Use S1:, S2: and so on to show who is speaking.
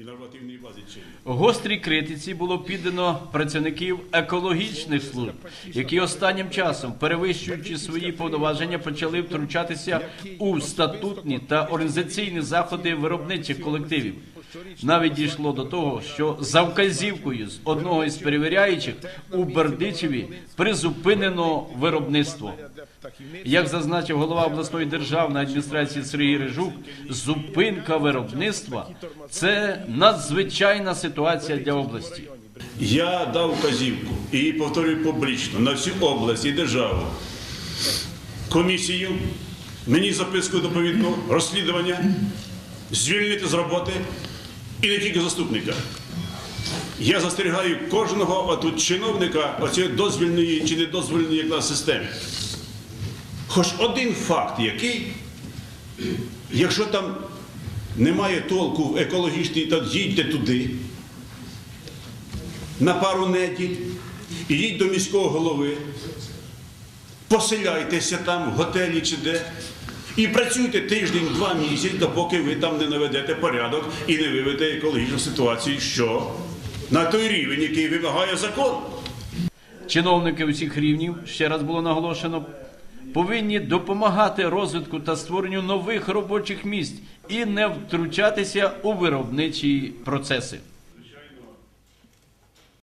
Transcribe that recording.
S1: і нормативній базі чинні.
S2: Гострій критиці було піддано працівників екологічних служб, які останнім часом, перевищуючи свої повноваження, почали втручатися у статутні та організаційні заходи виробничих колективів. Навіть дійшло до того, що за вказівкою з одного із перевіряючих у Бердичеві призупинено виробництво. Як зазначив голова обласної державної адміністрації Сергій Рижук, зупинка виробництва це надзвичайна ситуація для області.
S1: Я дав вказівку і повторюю публічно на всю область і державу. Комісію, мені записку доповідну, розслідування, звільнити з роботи і не тільки заступника. Я застерігаю кожного отут чиновника оцієї дозвільної чи недозвільної системи. Хоч один факт, який, якщо там немає толку в екологічній, то їдьте туди на пару неділь, ідіть до міського голови, поселяйтеся там в готелі чи де, і працюйте тиждень-два місяці, допоки ви там не наведете порядок і не виведете екологічну ситуацію, що на той рівень, який вимагає закон.
S2: Чиновники усіх рівнів, ще раз було наголошено, повинні допомагати розвитку та створенню нових робочих місць і не втручатися у виробничі процеси.